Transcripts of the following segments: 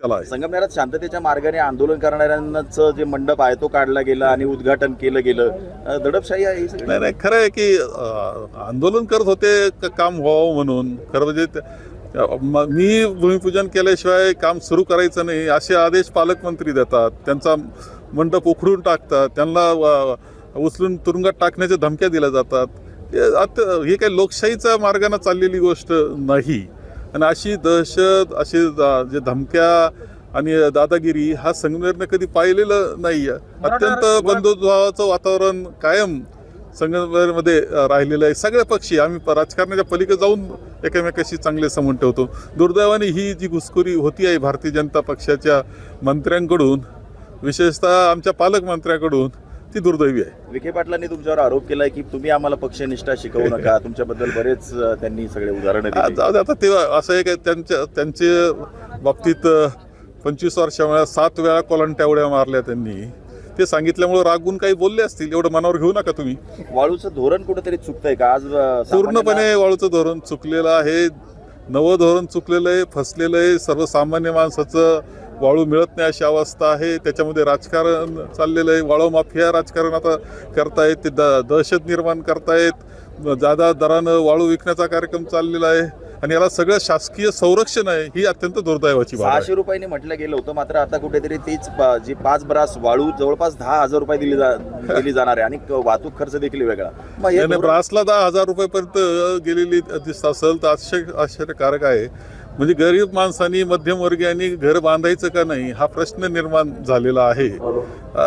संगमनेरात शांततेच्या मार्गाने आंदोलन करणाऱ्यांचं जे मंडप आहे तो काढला गेला आणि उद्घाटन केलं गेलं. दडपशाही आहे. नाही नाही खरं आहे की आंदोलन करत होते काम व्हावं म्हणून. खरं म्हणजे म- भूमिपूजन केल्याशिवाय काम सुरू करायचं नाही असे आदेश पालकमंत्री देतात. त्यांचा मंडप उखडून टाकतात त्यांना उचलून तुरुंगात टाकण्याच्या धमक्या दिल्या जातात. हे आता हे काही लोकशाहीच्या मार्गाने चाललेली गोष्ट नाही. आणि अशी दहशत अशी जे धमक्या आणि दादागिरी हा संगमनेरने कधी पाहिलेलं नाही अत्यंत बंधुभावाचं वातावरण कायम संगमनेरमध्ये राहिलेलं आहे. सगळे पक्षी आम्ही राजकारणाच्या पलीकडे जाऊन एकमेकाशी चांगले समोर ठेवतो. दुर्दैवाने ही जी घुसखोरी होती आहे भारतीय जनता पक्षाच्या मंत्र्यांकडून विशेषतः आमच्या पालकमंत्र्याकडून ती दुर्दैवी आहे. विखे पाटलांनी तुमच्यावर आरोप केलाय की तुम्ही आम्हाला पक्षनिष्ठा शिकवू नका. तुमच्याबद्दल बरेच त्यांनी सगळे उदाहरणं दिली. जाऊ दे आता ते असं आहे की त्यांच्या त्यांचे बाबतीत पंचवीस वर्षामुळे सात वेळा कोलंट्या उड्या मारल्या त्यांनी. ते सांगितल्यामुळे रागून काही बोलले असतील एवढं मनावर घेऊ नका तुम्ही. वाळूचं धोरण कुठेतरी चुकतंय का? आज अ, पूर्णपणे वाळूचं धोरण चुकलेलं आहे. नवं धोरण चुकलेलं आहे फसलेलं आहे. सर्वसामान्य माणसाचं वाळू मिळत नाही अशी अवस्था आहे. त्याच्यामध्ये राजकारण चाललेलं आहे. वाळू माफिया राजकारण आता करतायत. ते द दहशत निर्माण करतायत. जादा दरानं वाळू विकण्याचा कार्यक्रम चाललेला आहे. आणि याला सगळं शासकीय संरक्षण आहे ही अत्यंत दुर्दैवाची बाब सहाशे रुपयांनी म्हटलं गेलं होतं मात्र आता कुठेतरी तीच जी पाच ब्रास वाळू जवळपास दहा हजार रुपये दिली जा दिली जाणार आहे. आणि वाहतूक खर्च देखील वेगळा. ब्रासला दहा हजार रुपयेपर्यंत गेलेली दिसत असेल तर आश्चर्य आश्चर्यकारक आहे. म्हणजे गरीब माणसांनी मध्यमवर्गीयांनी घर बांधायचं का नाही हा प्रश्न निर्माण झालेला आहे.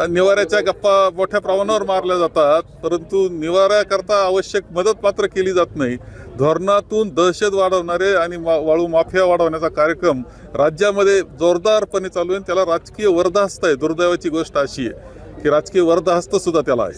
निवाऱ्याच्या गप्पा मोठ्या प्रमाणावर मारल्या जातात परंतु निवाऱ्याकरता आवश्यक मदत मात्र केली जात नाही. धोरणातून दहशत वाढवणारे आणि मा- वाळू माफिया वाढवण्याचा कार्यक्रम राज्यामध्ये जोरदारपणे चालू आहे त्याला राजकीय वरदाहस्त आहे. दुर्दैवाची गोष्ट अशी आहे की राजकीय वरदाहस्त सुद्धा त्याला आहे.